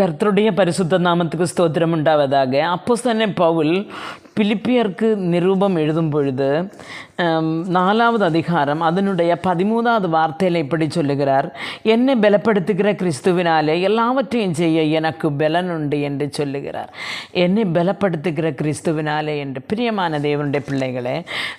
கர்த்தருடைய பரிசுத்த நாமத்துக்கு ஸ்தோத்திரம் உண்டாவதாக. அப்போ தானே பவுல் பிலிப்பியருக்கு நிரூபம் எழுதும் பொழுது நாலாவது அதிகாரம் அதனுடைய பதிமூணாவது வார்த்தையில் இப்படி சொல்லுகிறார் என்னை பலப்படுத்துகிற கிறிஸ்துவினாலே எல்லாவற்றையும் செய்ய எனக்கு பலன் உண்டு என்று சொல்லுகிறார் என்னை பலப்படுத்துகிற கிறிஸ்துவினாலே என்று பிரியமான தேவனுடைய பிள்ளைகளே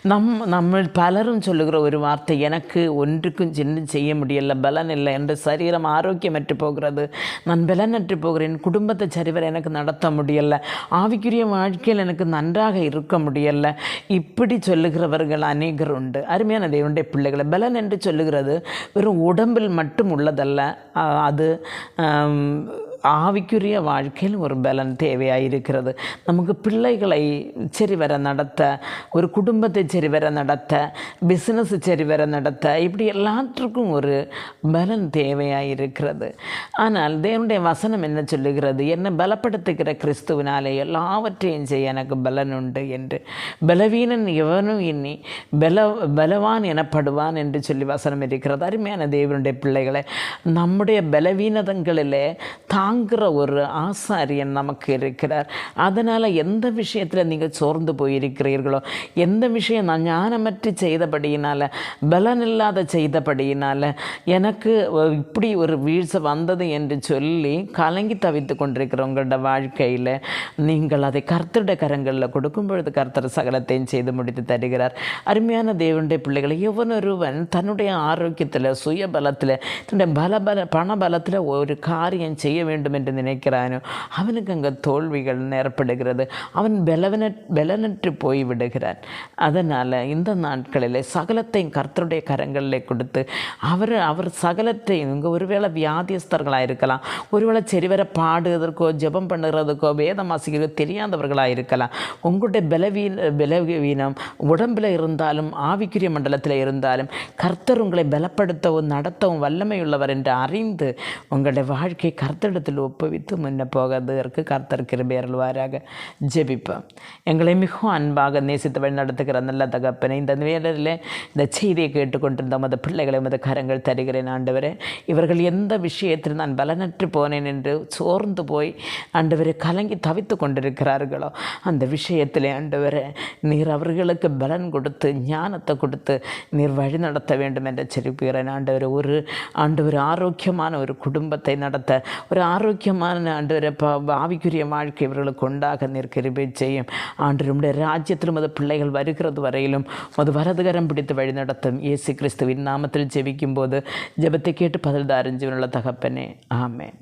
நம் நம்ம பலரும் சொல்லுகிற ஒரு வார்த்தை எனக்கு ஒன்றுக்கும் சின்ன செய்ய முடியல பலன் இல்லை என்று சரீரம் ஆரோக்கியமற்று போகிறது நான் பலனற்று போகிறேன் குடும்பத்தை சரிவர எனக்கு நடத்த முடியலை ஆவிக்குரிய வாழ்க்கையில் எனக்கு நன்றாக இருக்க முடியலை இப்படி சொல்லுகிறவர்கள் அநேகர் உண்டு அருமையான தேவனுடைய பிள்ளைகளை. பலன் என்று சொல்லுகிறது வெறும் உடம்பில் மட்டும் உள்ளதல்ல. அது ஆவிக்குரிய வாழ்க்கையில் ஒரு பலன் தேவையாக இருக்கிறது நமக்கு பிள்ளைகளை சரிவர நடத்த ஒரு குடும்பத்தை சரிவர நடத்த பிஸ்னஸ் சரிவர நடத்த இப்படி எல்லாற்றுக்கும் ஒரு பலன் தேவையாக இருக்கிறது ஆனால் தேவனுடைய வசனம் என்ன சொல்லுகிறது என்னை பலப்படுத்துகிற கிறிஸ்துவினாலே எல்லாவற்றையும் செய்ய எனக்கு பலன் உண்டு என்று பலவீனன் எவனும் இனி பல பலவான் எனப்படுவான் என்று சொல்லி வசனம் இருக்கிறது அருமையான தேவனுடைய பிள்ளைகளை நம்முடைய பலவீனதங்களிலே தாங்க தாங்குகிற ஒரு ஆசாரியன் நமக்கு இருக்கிறார். அதனால் எந்த விஷயத்தில் நீங்கள் சோர்ந்து போயிருக்கிறீர்களோ எந்த விஷயம் நான் ஞானமற்று செய்தபடியினால் பலனில்லாத செய்தபடியினால் எனக்கு இப்படி ஒரு வீழ்ச்சி வந்தது என்று சொல்லி கலங்கி தவித்து கொண்டிருக்கிறவங்களோட வாழ்க்கையில் நீங்கள் அதை கர்த்தருட கரங்களில் கொடுக்கும் பொழுது கர்த்தர் சகலத்தையும் செய்து முடித்து தருகிறார். அருமையான தேவனுடைய பிள்ளைகளை எவனொருவன் தன்னுடைய ஆரோக்கியத்தில் சுயபலத்தில் தன்னுடைய பல பல பண பலத்தில் ஒரு காரியம் செய்ய வேண்டும் வேண்டும் என்று நினைக்கிறானோ அவனுக்கு அங்கே தோல்விகள் ஏற்படுகிறது அவன் பலவன பலனற்று போய்விடுகிறான். அதனால் இந்த நாட்களில் சகலத்தையும் கர்த்தருடைய கரங்களில் கொடுத்து அவர் அவர் சகலத்தையும் இங்கே ஒருவேளை வியாதியஸ்தர்களாக இருக்கலாம் ஒருவேளை சரிவர பாடுவதற்கோ ஜபம் பண்ணுறதுக்கோ வேதம் வாசிக்கிறதோ தெரியாதவர்களாக இருக்கலாம். உங்களுடைய பலவீன பலவீனம் உடம்பில் இருந்தாலும் ஆவிக்குரிய மண்டலத்தில் இருந்தாலும் கர்த்தர் உங்களை பலப்படுத்தவும் நடத்தவும் வல்லமையுள்ளவர் என்று அறிந்து உங்களுடைய வாழ்க்கை கர்த்தரிடத்தில் ஒப்புவித்து முன்ன போகிறதற்கு கர்த்தர் கிருபை அருள்வாராக ஜெபிப்போம் எங்களை மிகவும் அன்பாக நேசித்து வழி நடத்துகிற நல்ல தகப்பனை இந்த வேலையில் இந்த செய்தியை கேட்டுக்கொண்டிருந்த மத பிள்ளைகளை மத கரங்கள் தருகிறேன் ஆண்டவரே இவர்கள் எந்த விஷயத்தில் நான் பலனற்று போனேன் என்று சோர்ந்து போய் ஆண்டவரை கலங்கி தவித்து கொண்டிருக்கிறார்களோ அந்த விஷயத்திலே ஆண்டவரே நீர் அவர்களுக்கு பலன் கொடுத்து ஞானத்தை கொடுத்து நீர் வழி நடத்த வேண்டும் என்று செலுப்புகிறேன் ஆண்டவர் ஒரு ஆண்டவர் ஆரோக்கியமான ஒரு குடும்பத்தை நடத்த ஒரு ஆரோக்கியமான ஆண்டு ஆவிக்குரிய வாழ்க்கை இவர்களுக்கு உண்டாக நீர் செய்யும். ஆண்டு நம்முடைய ராஜ்யத்திலும் அது பிள்ளைகள் வருகிறது வரையிலும் அது வரதுகரம் பிடித்து வழி நடத்தும். இயேசு கிறிஸ்துவின் நாமத்தில் ஜெபிக்கும் போது ஜெபத்தை கேட்டு பதில் தாரஞ்சுவனுள்ள தகப்பனே. ஆமேன்.